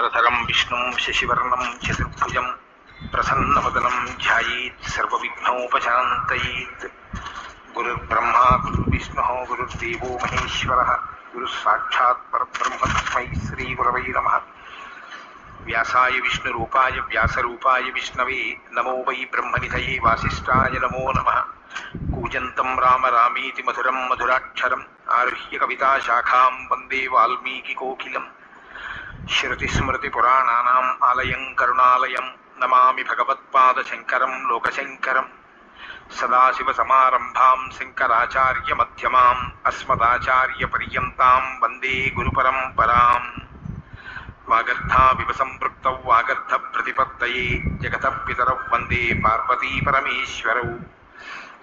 परधरं विष्णु शशिवर्ण चतुर्भुज प्रसन्न वदनम ध्यानोपात गुरुर्ब्रह गुरुर्विष्णुः, गुरुर्देव महेश्वर गुरुस्साक्षात्ब्रह्म साक्षात् परब्रह्म तस्मै व्यासाय विष्णु व्यासरूपाय विष्णवे, नमो वै ब्रह्मनिधये वासीय नमो नम। कूजन्तं राम रामीति मधुरम मधुराक्षर आरुह्य कविता शाखा वंदे वाल्मीकिकोकिलम्। శృతిస్మృతిపురాణానాం ఆలయం కరుణాలయం నమామి భగవత్పాదశంకరం లోకశంకరం సదాశివసమారంభాం శంకరాచార్యమధ్యమాం అస్మదాచార్యపర్యంతాం వందే గురుపరంపరాం వాగర్థావివ సంపృక్త వాగర్థ ప్రతిపత్తయే జగత పితరౌ వందే పార్వతీ పరమేశ్వరౌ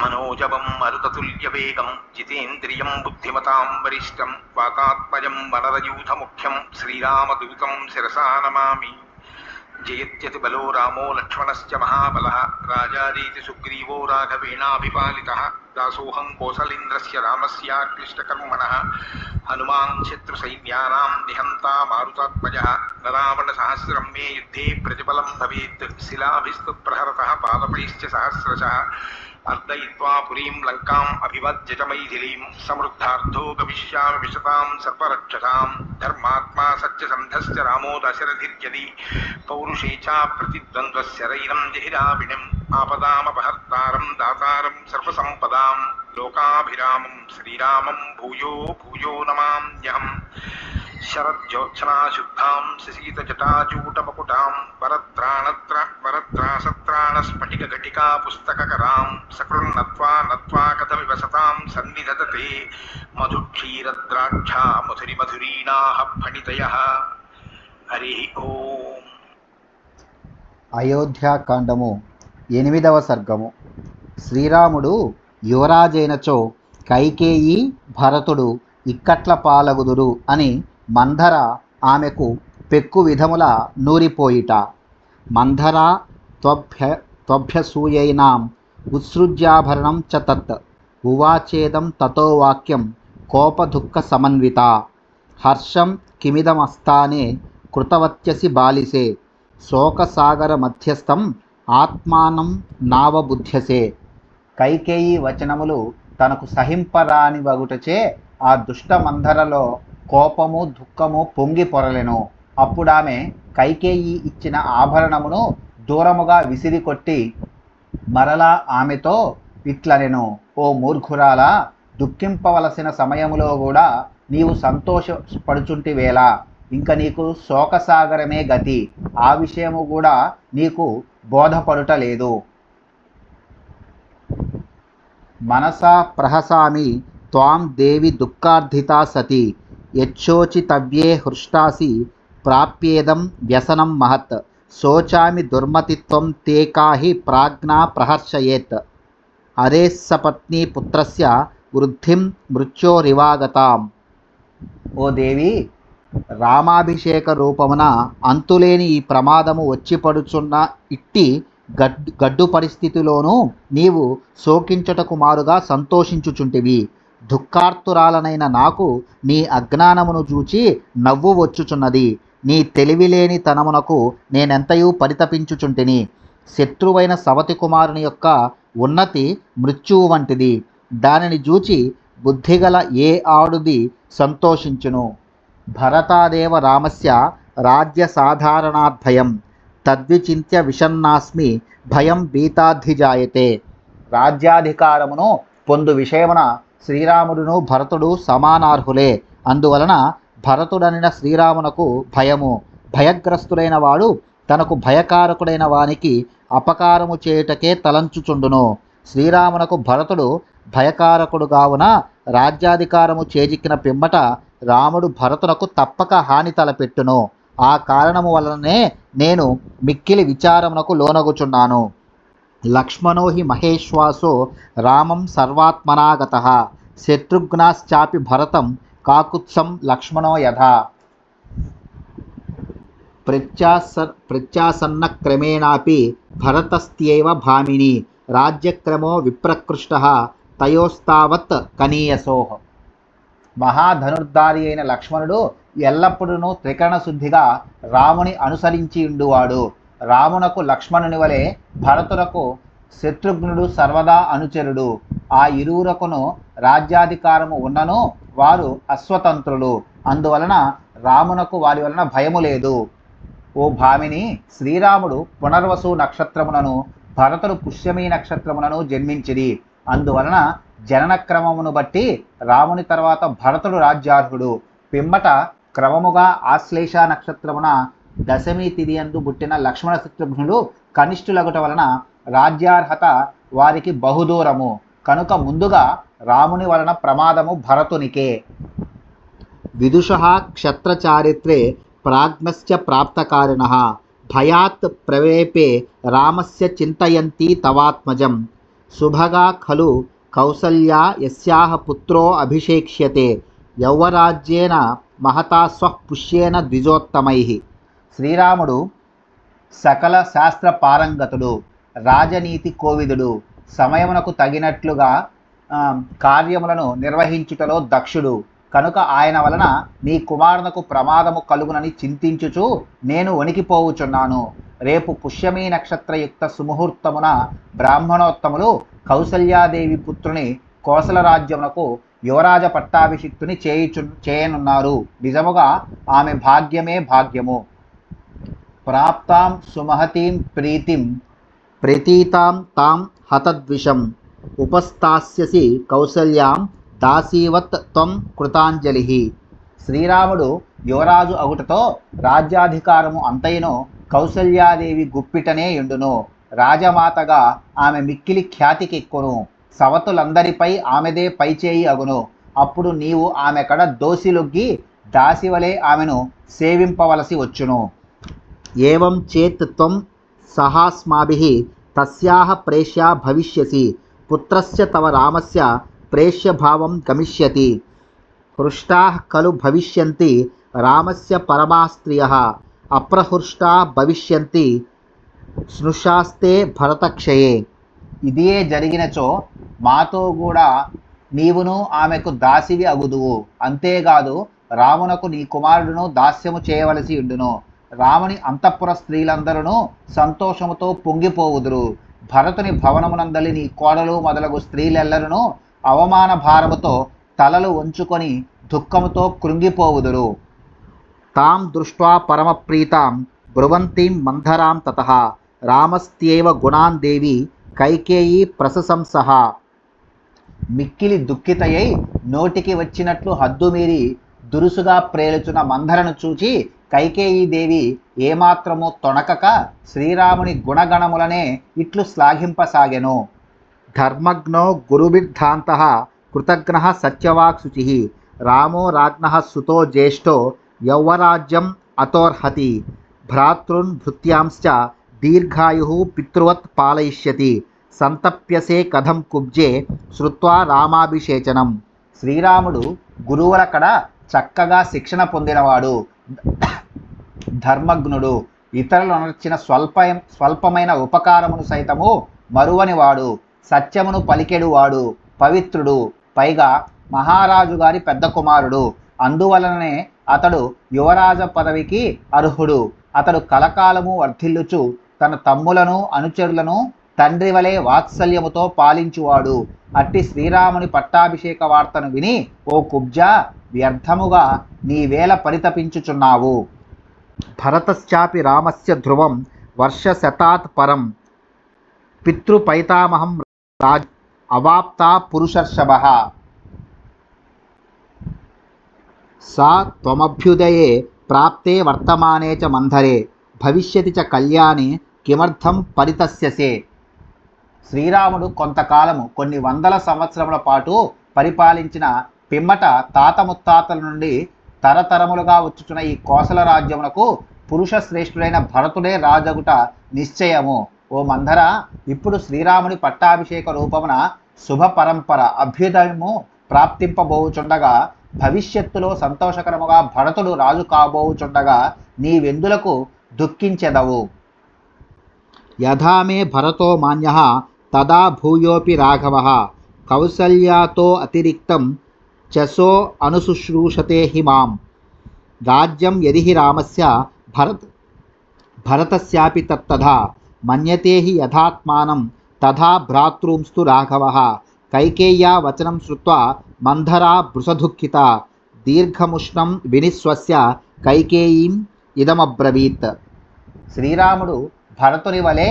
మనోజవం మరుతతుల్యవేగం జితేంద్రియం బుద్ధిమతాం వరిష్టం వాతాత్మజం వనరయూథముఖ్యం శ్రీరామదూతం శిరసా నమామి జయత్యతి బలో రామో లక్ష్మణశ్చ మహాబల రాజారీతి సుగ్రీవో రాఘవేణాభిపాలిత దాసోహం కోసలింద్రస్య రామస్యాక్లిష్టకర్మణ హనుమాన్ శత్రుసైన్యానాం నిహంతా మారుతాత్మజः నరావణసహస్రం మే యుద్ధే ప్రతిఫలం భవేత్ శిలాభిస్తు ప్రహరత పాదపైశ్చ సహస్రశ అర్దయిత్వా పురీం లంకాం అభివజ్యత మైథిలీం సమృద్ధార్థో గమిష్యామి విశతాం సర్వరక్షసాం ధర్మాత్మా సత్య సంధస్య రామో దశరథిర్యది పౌరుషే చ ప్రతిద్వంద్వశరైనం జహిరావిణిం ఆపదామపహర్తారం దాతారం సర్వసంపదాం లోకాభిరామం శ్రీరామం భూయో భూయో నమామ్యహం శరజ్యోత్సనాశుద్ధాం శశీతజటాచూటమకుటాం వరత్రాణత్ర వరత్రాసత్రాణస్ఫటికఘటికా పుస్తకకరాం సకృన్నత్వా నత్వా కథమివ సతాం సన్నిధతతే మధుక్షీరద్రాక్షా మధురి మధురీణాః ఫణితయः హరి ఓం అయోధ్యాకాండము ఎనిమిదవ సర్గము. శ్రీరాముడు యువరాజైనచో కైకేయి భరతుడు ఇక్కట్ల పాలగుదురు అని మంధర ఆమెకు పెక్కు విధముల నూరిపోయిట. మంధర త్వభ్య త్వభ్యసూయైనాం ఉత్సృజ్యాభరణం చ తత్. ఉవాచేదం తతో వాక్యం కోపదుఃఖ సమన్విత హర్షం కిమిదమస్తానే కృతవత్యసి బాలిసే. శోకసాగర మధ్యస్థం ఆత్మానం నావబుధ్యసే. కైకేయి వచనములు తనకు సహింపరాని వగుటచే ఆ దుష్ట మంధరలో కోపము దుఃఖము పొంగి పొరలెను. అప్పుడామె కైకేయి ఇచ్చిన ఆభరణమును దూరముగా విసిరి కొట్టి మరలా ఆమెతో ఇట్లనెను ఓ మూర్ఖురాలా దుఃఖింపవలసిన సమయములో కూడా నీవు సంతోషపడుచుంటివేళ. ఇంక నీకు శోకసాగరమే గతి. ఆ విషయము కూడా నీకు బోధపడుట లేదు. మనసా ప్రహసామి త్వాం దేవి దుఃఖార్ధితా సతి. యచ్చోచితవ్యే హృష్టాసి ప్రాప్యేదం వ్యసనం మహత్ శోచామి దుర్మతిత్వం తే కాహి ప్రాజ్ఞా ప్రహర్షయేత్. అరే సపత్ని పుత్రస్య వృద్ధిం మృత్యోరివాగతాం. ఓ దేవి రామాభిషేక రూపమున అంతులేని ఈ ప్రమాదము వచ్చిపడుచున్న ఇట్టి గడ్డు గడ్డు పరిస్థితిలోనూ నీవు శోకించుటకు మారుగా సంతోషించుచుంటివి. దుఃఖార్తురాలనైన నాకు నీ అజ్ఞానమును చూచి నవ్వు వచ్చుచున్నది. నీ తెలివిలేని తనమునకు నేనెంతయూ పరితపించుచుంటిని. శత్రువైన సవతి కుమారుని యొక్క ఉన్నతి మృత్యువు వంటిది. దానిని చూచి బుద్ధిగల ఏ ఆడుది సంతోషించును. భరతాదేవ రామస్య రాజ్య సాధారణాద్భయం తద్విచింత్య విషన్నాస్మి భయం భీతాధిజాయతే. రాజ్యాధికారమును పొందు విషయమున శ్రీరాముడును భరతుడు సమానార్హులే. అందువలన భరతుడనిన శ్రీరామునకు భయము. భయగ్రస్తుడైన వాడు తనకు భయకారకుడైన వానికి అపకారము చేయుటకే తలంచుచుండును. శ్రీరామునకు భరతుడు భయకారకుడు కావున రాజ్యాధికారము చేజిక్కిన పిమ్మట రాముడు భరతునకు తప్పక హాని తలపెట్టును. ఆ కారణము వలననే నేను మిక్కిలి విచారమునకు లోనగుచున్నాను. లక్ష్మణో హి మహేశ్వాసో రామం సర్వాత్మనాగత శత్రుఘ్నాశ్చాపి భరతం కాకుత్సం లక్ష్మణో యథా. ప్రత్యాస ప్రత్యాసన్న క్రమేణాపి భరతస్త్యేవ భామిని రాజ్యక్రమో విప్రకృష్ట తయోస్తావత్ కనీయసోహ మహాధనుర్ధారి అయిన లక్ష్మణుడు ఎల్లప్పుడూ త్రికరణ శుద్ధిగా రాముని అనుసరించి ఉండువాడు రామునకు లక్ష్మణుని వలె భరతునకు శత్రుఘ్నుడు సర్వదా అనుచరుడు. ఆ ఇరువురకును రాజ్యాధికారము ఉన్నను వారు అస్వతంత్రులు అందువలన రామునకు వారి వలన భయము లేదు. ఓ భామిని శ్రీరాముడు పునర్వసు నక్షత్రమునను భరతుడు పుష్యమి నక్షత్రమునను జన్మించిరి. అందువలన జనన క్రమమును బట్టి రాముని తర్వాత భరతుడు రాజ్యార్హుడు. పిమ్మట క్రమముగా ఆశ్లేష నక్షత్రమున దశమి తిథి అందు పుట్టిన లక్ష్మణ శత్రుఘ్నుడు కనిష్ఠులగుట వలన రాజ్యార్హత వారికి బహుదూరము. కనుక ముందుగా రాముని వలన ప్రమాదము భరతునికే. విదుష క్షత్రచారిత్రే ప్రాజ్ఞశ్చ ప్రాప్తకారిణ. భయాత్ ప్రవేపే రామస్య చింతయంతి తవాత్మజం. శుభగా ఖలు కౌసల్యా యస్యాహ పుత్రో అభిషేక్ష్యతే. యౌవరాజ్యేన మహతా స్వఃపుష్యేన ద్విజోత్తమై. శ్రీరాముడు సకల శాస్త్ర పారంగతుడు రాజనీతి కోవిదుడు సమయమునకు తగినట్లుగా కార్యములను నిర్వహించుటలో దక్షుడు. కనుక ఆయన వలన నీ కుమారునకు ప్రమాదము కలుగునని చింతించుచు నేను వణికిపోవుచున్నాను. రేపు పుష్యమీ నక్షత్రయుక్త సుముహూర్తమున బ్రాహ్మణోత్తములు కౌసల్యాదేవి పుత్రుని కోసల రాజ్యమునకు యువరాజ పట్టాభిషిక్తుని చేయుచు చేయనున్నారు. నిజముగా ఆమె భాగ్యమే భాగ్యము. ప్రాప్తాం సుమహతీం ప్రీతిం ప్రతీతాం తాం హతద్విషం ఉపస్థాస్యసి కౌసల్యాం దాసీవత్ త్వం కృతాంజలి. శ్రీరాముడు యువరాజు అగుటతో రాజ్యాధికారము అంతైనో కౌసల్యాదేవి గుప్పిటనే ఎండును రాజమాతగా ఆమె మిక్కిలి ఖ్యాతికెక్కును. సవతులందరిపై ఆమెదే పైచేయి అగును. అప్పుడు నీవు ఆమె కడ దోసిలొగ్గి దాసివలే ఆమెను సేవింపవలసి వచ్చును. ఏవం చేత్ త్వం సహాస్మాభి తస్యాः ప్రేష్యా భవిష్యసి పుత్రస్య తవ రామస్య ప్రేష్యభావం గమిష్యతి. హృష్టాः ఖలు భవిష్యంతి రామస్య పరమాస్త్రియ అప్రహృష్టా భవిష్యంతి స్నుషాస్తే భరతక్షయే. ఇదే జరిగినచో మాతో కూడా నీవును ఆమెకు దాసివి అగుదువు. అంతేకాదు రామునకు నీ కుమారుడును దాస్యము చేయవలసి ఉండును. రాముని అంతఃపుర స్త్రీలందరూ సంతోషముతో పొంగిపోవుదురు. భరతుని భవనమునందలి నీ కోడలు మొదలగు స్త్రీలెల్లరూ అవమాన భారముతో తలలు ఉంచుకొని దుఃఖముతో కృంగిపోవుదురు. తాం దృష్ట్వా పరమప్రీతాం బ్రువంతీం మంధరాం తతః. రామస్త్యేవ గుణాన్ దేవి కైకేయీ ప్రశంసః మిక్కిలి దుఃఖితయై నోటికి వచ్చినట్లు హద్దుమీరి దురుసుగా ప్రేలుచున్న మంధరను చూచి కైకేయీదేవి ఏమాత్రము తొణకక శ్రీరాముని గుణగణములనే ఇట్లు శ్లాఘింపసాగెను. ధర్మజ్ఞో గురుభిర్ధాంత కృతజ్ఞ సత్యవాక్శుచి రామో రాజ్ఞ సుతో జ్యేష్ఠో యౌవరాజ్యం అతోర్హతి భ్రాతృన్ భృత్యాంశ్చ దీర్ఘాయు పితృవత్ పాలయిష్యతి సంతప్యసే కథం కుబ్జే శ్రుత్వా రామాభిషేచనం. శ్రీరాముడు గురువుల కడ చక్కగా శిక్షణ పొందినవాడు ధర్మజ్ఞుడు ఇతరులు నచ్చిన స్వల్ప స్వల్పమైన ఉపకారమును సైతము మరువనివాడు సత్యమును పలికెడువాడు పవిత్రుడు పైగా మహారాజు గారి పెద్ద కుమారుడు. అందువలననే అతడు యువరాజ పదవికి అర్హుడు. అతడు కలకాలము వర్ధిల్లుచు తన తమ్ములను అనుచరులను తండ్రి వలె వాత్సల్యముతో పాలించువాడు. అట్టి శ్రీరాముని పట్టాభిషేక వార్తను విని ఓ కుబ్జా వ్యర్థముగా నీవేళ పరితపించుచున్నావు. భరతశ్చాపి రామస్య ధ్రువం వర్షశతాత్ పరం. పితృపైతామహం రాజ్ అవాప్తా పురుషర్షభ. సా త్వమభ్యుదయే ప్రాప్తే వర్తమానే చ మంధరే. భవిష్యతి చ కళ్యాణి కిమర్థం పరితస్యసే. శ్రీరాముడు కొంతకాలము కొన్ని వందల సంవత్సరముల పాటు పరిపాలించిన పిమ్మట తాత ముత్తాతల నుండి తరతరములుగా వచ్చుచున్న ఈ కోసల రాజ్యమునకు పురుష శ్రేష్ఠుడైన భరతుడే రాజగుట నిశ్చయము. ఓ మంధర ఇప్పుడు శ్రీరాముని పట్టాభిషేక రూపమున శుభ పరంపర అభ్యుదయము ప్రాప్తింపబోచుండగా భవిష్యత్తులో సంతోషకరముగా భరతుడు రాజు కాబోచుండగా నీవెందులకు దుఃఖించెదవు? యథా మే భరతో మాన్య తదా భూయోపి రాఘవ. కౌసల్యాతో అతిరిక్తం చసో అనుశుశ్రూషతే హిమాం రాజ్యం యది హి రామస్య భరత్ భరతస్యాపి తత్తథా మన్యతే హి యథాత్మానం తథా భ్రాతృంస్తు రాఘవ. కైకేయ్యా వచనం శ్రుత్వా మంధరా బృసదుఃఖిత దీర్ఘముష్ణం వినిస్వస్య కైకేయీం ఇదమబ్రవీత్. శ్రీరాముడు భరతుని వలె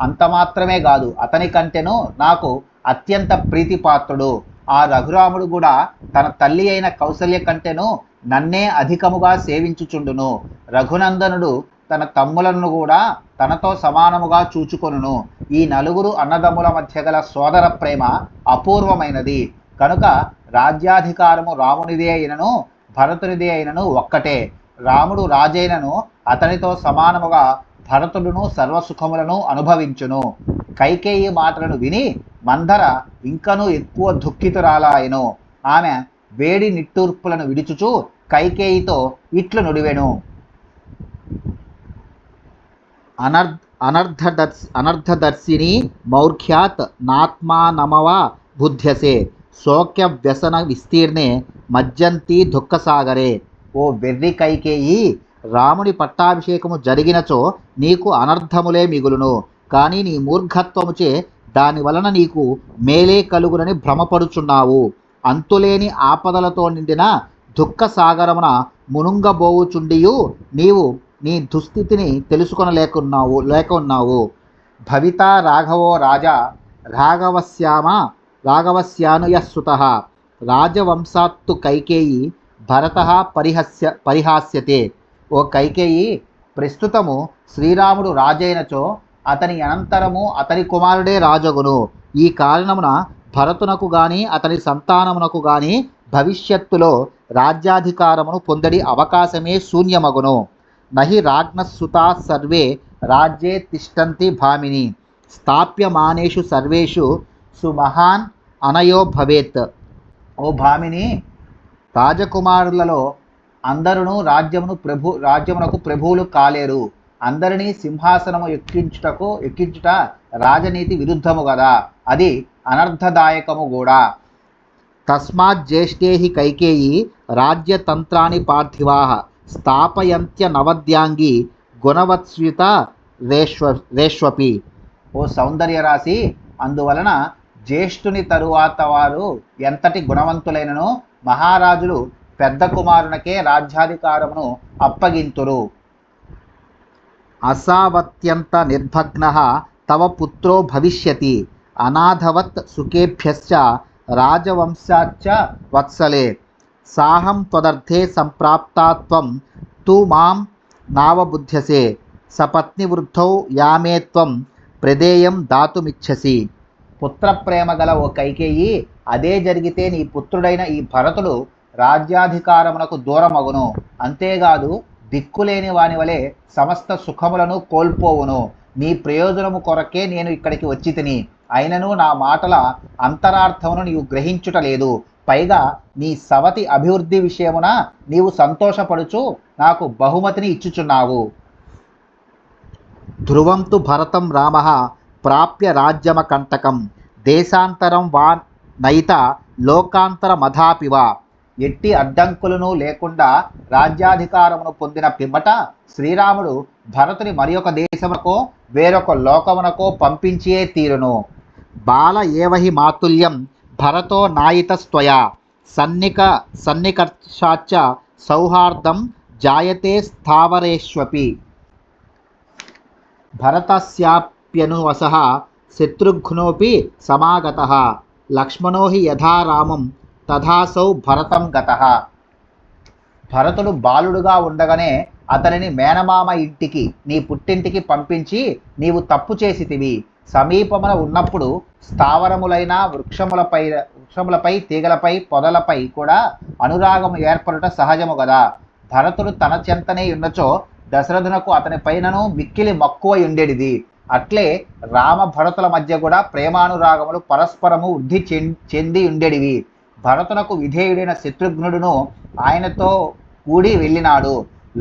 అంత మాత్రమే కాదు అతని కంటెను నాకు అత్యంత ప్రీతిపాత్రుడు. ఆ రఘురాముడు కూడా తన తల్లి అయిన కౌసల్య కంటేను నన్నే అధికముగా సేవించుచుండును. రఘునందనుడు తన తమ్ములను కూడా తనతో సమానముగా చూచుకొనును. ఈ నలుగురు అన్నదమ్ముల మధ్య గల సోదర ప్రేమ అపూర్వమైనది. కనుక రాజ్యాధికారము రామునిదే అయినను భరతునిదే అయినను ఒక్కటే. రాముడు రాజైనను అతనితో సమానముగా భరతుడును సర్వసుఖములను అనుభవించును. కైకేయి మాటలను విని మందర ఇంకనూ ఎక్కువ దుఃఖితురాలాయను ఆమె వేడి నిట్టూర్పులను విడుచుచు కైకేయితో ఇట్లు నుడివెను. అనర్ అనర్ధదర్శి అనర్ధదర్శిని మౌర్ఖ్యాత్ నాత్మానమవ బుధ్యసే. శోక్య వ్యసన విస్తీర్ణే మజ్జంతి దుఃఖసాగరే. ఓ వెర్రి కైకేయి రాముని పట్టాభిషేకము జరిగినచో నీకు అనర్థములే మిగులును. కానీ నీ మూర్ఘత్వముచే దాని వలన నీకు మేలే కలుగునని భ్రమపడుచున్నావు. అంతులేని ఆపదలతో నిండిన దుఃఖ సాగరమున మునుంగబోవుచుండియు నీవు నీ దుస్థితిని తెలుసుకొనలేకున్నావు లేక ఉన్నావు భవిత రాఘవో రాజా రాఘవశ్యామ రాఘవశ్యానుయస్సుత. రాజవంశాత్తు కైకేయి భరత పరిహస్య పరిహాస్యతే. ఓ కైకేయి ప్రస్తుతము శ్రీరాముడు రాజైనచో అతని అనంతరము అతని కుమారుడే రాజగును. ఈ కారణమున భరతునకు గాని అతని సంతానమునకు గాని భవిష్యత్తులో రాజ్యాధికారమును పొందడి అవకాశమే శూన్యమగును. నహి రాజ్ఞసుతా సర్వే రాజ్యే తిష్టంతి భామిని. స్థాప్యమానేషు సర్వేషు సుమహాన్ అనయో భవేత్. ఓ భామిని రాజకుమారులలో అందరును రాజ్యమును ప్రభు రాజ్యమునకు ప్రభువులు కాలేరు. అందరినీ సింహాసనము ఎక్కించుటకు ఎక్కించుట రాజనీతి విరుద్ధము కదా అది అనర్థదాయకము కూడా తస్మాత్ జ్యేష్ఠేహి కైకేయి రాజ్యతంత్రాన్ని పార్థివా. స్థాపయంత్య నవద్యాంగి గుణవత్స్యుత రేష్వ వేష్వపి. ఓ సౌందర్య రాశి అందువలన జ్యేష్ఠుని తరువాత వారు ఎంతటి గుణవంతులైనను మహారాజులు పెద్ద కుమారునకే రాజ్యాధికారమును అప్పగింతురు. అసావత్యంత నిర్భగ్న తవ పుత్రో భవిష్యతి. అనాథవత్ సుఖేభ్యశ్చ రాజవంశాచ్చ వత్సలే. సాహం త్వదర్థే సంప్రాప్తాత్వం తు మాం నావబుధ్యసే. సపత్నివృద్ధౌ యామే త్వం ప్రదేయం దాతుమిచ్చసి పుత్రప్రేమ గల ఓ కైకేయి అదే జరిగితే నీ పుత్రుడైన ఈ భరతుడు రాజ్యాధికారమునకు దూరమగును. అంతేకాదు దిక్కులేని వాని వలె సమస్త సుఖములను కోల్పోవును. నీ ప్రయోజనము కొరకే నేను ఇక్కడికి వచ్చి తిని. అయినను నా మాటల అంతరార్థమును నీవు గ్రహించుట లేదు. పైగా నీ సవతి అభివృద్ధి విషయమున నీవు సంతోషపడుచు నాకు బహుమతిని ఇచ్చుచున్నావు. ధ్రువంతు భరతం రామ ప్రాప్య రాజ్యమ కంటకం దేశాంతరం వా నైత లోకాంతర మధాపివ ఎట్టి అడ్డంకులను లేకుండా రాజ్యాధికారమును పొందిన పిమ్మట శ్రీరాముడు భరతుని మరి ఒక దేశమునకో వేరొక లోకమునకో పంపించే తీరును. బాల ఏవహి మాతుల్యం భరతో నాయితస్త్వయా సన్నిక సన్నికర్షాచ సౌహార్దం జాయతే స్థావరేష్వపి. భరతస్యాప్యనువస శత్రుఘ్నోపి సమాగత. లక్ష్మణో హి యథా రామం తథాసౌ భరతం గత. భరతుడు బాలుడుగా ఉండగానే అతనిని మేనమామ ఇంటికి నీ పుట్టింటికి పంపించి నీవు తప్పు చేసితివి. సమీపమున ఉన్నప్పుడు స్థావరములైన వృక్షములపై వృక్షములపై తీగలపై పొదలపై కూడా అనురాగము ఏర్పడుట సహజము కదా భరతుడు తన చెంతనే ఉన్నచో దశరథునకు అతని పైనను మిక్కిలి మక్కువ ఉండేడిది. అట్లే రామ భరతుల మధ్య కూడా ప్రేమానురాగములు పరస్పరము వృద్ధి చెం- చెంది ఉండేడివి. భరతునకు విధేయుడైన శత్రుఘ్నుడును ఆయనతో కూడి వెళ్ళినాడు.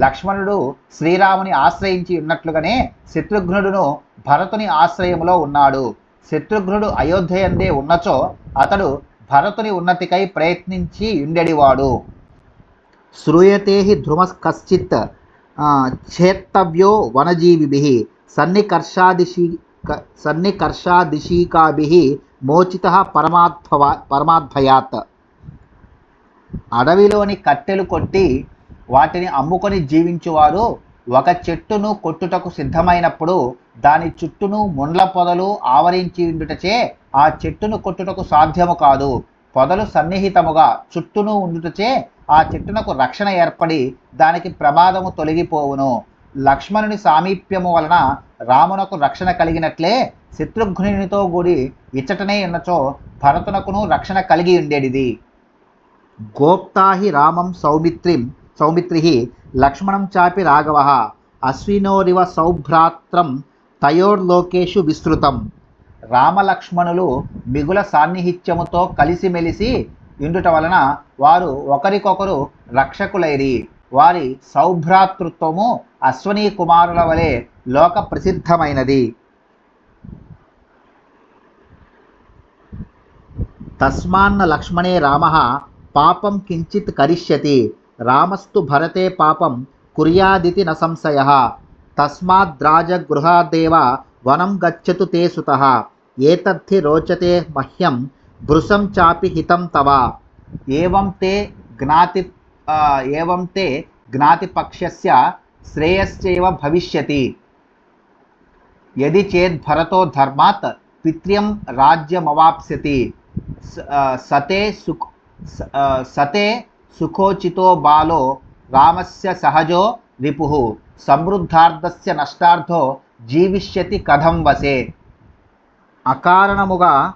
లక్ష్మణుడు శ్రీరాముని ఆశ్రయించి ఉన్నట్లుగానే శత్రుఘ్నుడును భరతుని ఆశ్రయంలో ఉన్నాడు. శత్రుఘ్నుడు అయోధ్యయందే ఉన్నచో అతడు భరతుని ఉన్నతికై ప్రయత్నించి ఉండెడివాడు. శ్రూయతే హి ధ్రుమ కశ్చిత్ చేత్తవ్యో వనజీవిభి సన్నికర్షాదిశీ సన్నికర్షాదిశీకాభి మోచిత పరమాత్భవ పరమాద్భయాత్ అడవిలోని కట్టెలు కొట్టి వాటిని అమ్ముకొని జీవించువారు. ఒక చెట్టును కొట్టుటకు సిద్ధమైనప్పుడు దాని చుట్టూను ముండ్ల పొదలు ఆవరించి ఉండుటచే ఆ చెట్టును కొట్టుటకు సాధ్యము కాదు. పొదలు సన్నిహితముగా చుట్టూను ఉండుటచే ఆ చెట్టునకు రక్షణ ఏర్పడి దానికి ప్రమాదము తొలగిపోవును. లక్ష్మణుని సామీప్యము వలన రామునకు రక్షణ కలిగినట్లే శత్రుఘ్నునితో కూడి ఇచ్చటనే ఉన్నచో భరతునకును రక్షణ కలిగి ఉండేడిది. గోప్తాహి రామం సౌమిత్రిం సౌమిత్రి లక్ష్మణం చాపి రాఘవ అశ్వినోరివ సౌభ్రాత్రం తయోర్లోకేషు విస్తృతం. రామలక్ష్మణులు మిగుల సాన్నిహిత్యముతో కలిసిమెలిసి ఇండుట వలన వారు ఒకరికొకరు రక్షకులైరి. వారి సౌభ్రాతృత్వము అశ్వనీ కుమారుల వలె లోక ప్రసిద్ధమైనది. తస్మాన్న లక్ష్మణే రామ పాపం కించిత్ కరిష్యతి. రామస్తు భరతే పాపం కుర్యాదితి న సంశయ. తస్మాద్రాజగృహాదేవ వనం గచ్చతు తే సుత. ఏతద్ధి రోచతే మహ్యం భృశం చాపి హితం తవ. ఏవం తే జ్ఞాతి ఆ, ఏవం తే జ్ఞాతిపక్షస్య శ్రేయశ్చైవ భవిష్యతి. యది చేద్ భరతో ధర్మాత్ పిత్ర్యం రాజ్యమవాప్స్యతి. సతే సుఖ సతే సుఖోచితో బాలో రామస్య సహజో రిపు సమృద్ధార్థస్య నష్టార్థో జీవిష్యతి కథం వసే. అకారణముగా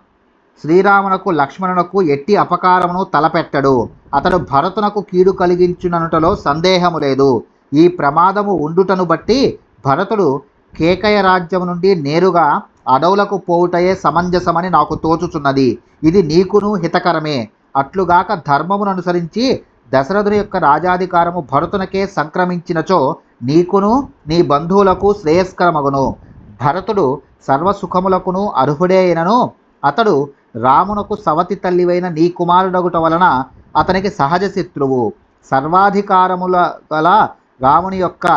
శ్రీరామునకు లక్ష్మణునకు ఎట్టి అపకారమును తలపెట్టడు. అతడు భరతునకు కీడు కలిగించుననుటలో సందేహము లేదు. ఈ ప్రమాదము ఉండుటను బట్టి భరతుడు కేకయ రాజ్యము నుండి నేరుగా అడవులకు పోవుటయే సమంజసమని నాకు తోచుచున్నది. ఇది నీకును హితకరమే. అట్లుగాక ధర్మమును అనుసరించి దశరథుని యొక్క రాజాధికారము భరతునకే సంక్రమించినచో నీకును నీ బంధువులకు శ్రేయస్కరమగును. భరతుడు సర్వసుఖములకును అర్హుడే అయినను అతడు రామునకు సవతి తల్లివైన నీ కుమారుడగుట వలన అతనికి సహజ శత్రువు. సర్వాధికారముల గల రాముని యొక్క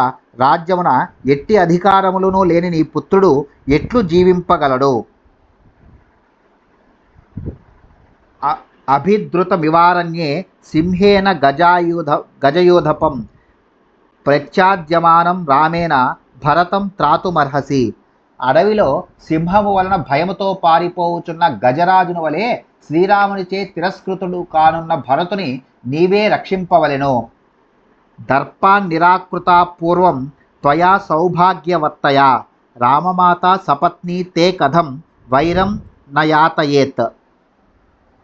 రాజ్యమున ఎట్టి అధికారములను లేని నీ పుత్రుడు ఎట్లు జీవింపగలడు? అభిద్రుతమివారణ్యే సింహేన గజాయుధ గజయోధపం. ప్రత్యాద్యమానం రామేణ భరతం త్రాతుమర్హసి. అడవిలో సింహము వలన భయముతో పారిపోవుచున్న గజరాజును వలె శ్రీరామునిచే తిరస్కృతుడు కానున్న భరతుని నీవే రక్షింపవలెను. దర్పాన్ నిరాకృత పూర్వం త్వయా సౌభాగ్యవత్తయా. రామమాత సపత్ని తే కథం వైరం నయాతయేత్.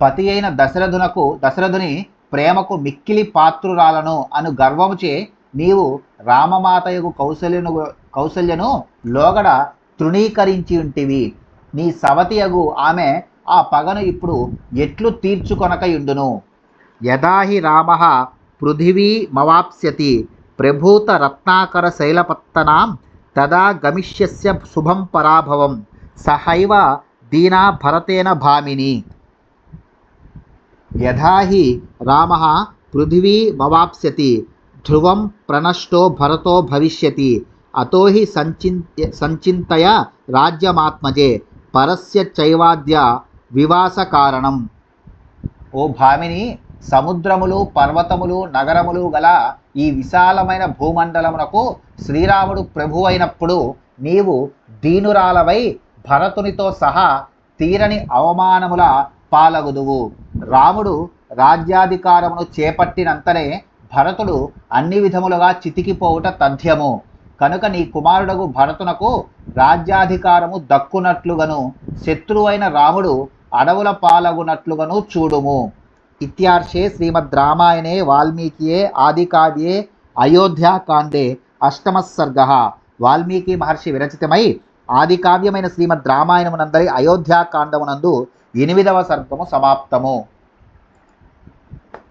పతి అయిన దశరథునకు దశరథుని ప్రేమకు మిక్కిలి పాత్రురాలను అను గర్వముచే నీవు రామమాతయకు కౌశల్యను కౌశల్యను లోగడ తృణీకరించి ఉంటివి. నీ సవతియగు ఆమె ఆ పగను ఇప్పుడు ఎట్లు తీర్చుకొనకయుండును? యదాహి రామ పృథివీమవాప్స్యతి ప్రభూత రత్నాకర శైలపత్తనాం తదా గమిష్యస్య శుభం పరాభవం. సహైవ దీనా భరతేన భామిని. యథా హి రామ పృథివీమవాప్స్యతి ధ్రువం ప్రణష్టో భరతో భవిష్యతి అతో హి సంచింత్య సంచింతయ రాజ్యమాత్మజే పరస్య చైవాద్య వివాస కారణం ఓ భామిని సముద్రములు పర్వతములు నగరములు గల ఈ విశాలమైన భూమండలమునకు శ్రీరాముడు ప్రభువైనప్పుడు నీవు దీనురాలవై భరతునితో సహా తీరని అవమానముల పాలగుదువు. రాముడు రాజ్యాధికారమును చేపట్టినంతనే భరతుడు అన్ని విధములుగా చితికిపోవుట తథ్యము. కనుక నీ కుమారుడగు భరతునకు రాజ్యాధికారము దక్కునట్లుగను శత్రువైన రాముడు అడవుల పాలగునట్లుగను చూడుము. ఇత్యార్షే శ్రీమద్ రామాయణే వాల్మీకియే ఆదికావ్యే అయోధ్యాకాండే అష్టమస్సర్గ వాల్మీకి మహర్షి విరచితమై ఆదికావ్యమైన శ్రీమద్ రామాయణమునందరి అయోధ్యాకాండమునందు ఎనిమిదవ సర్గము సమాప్తము.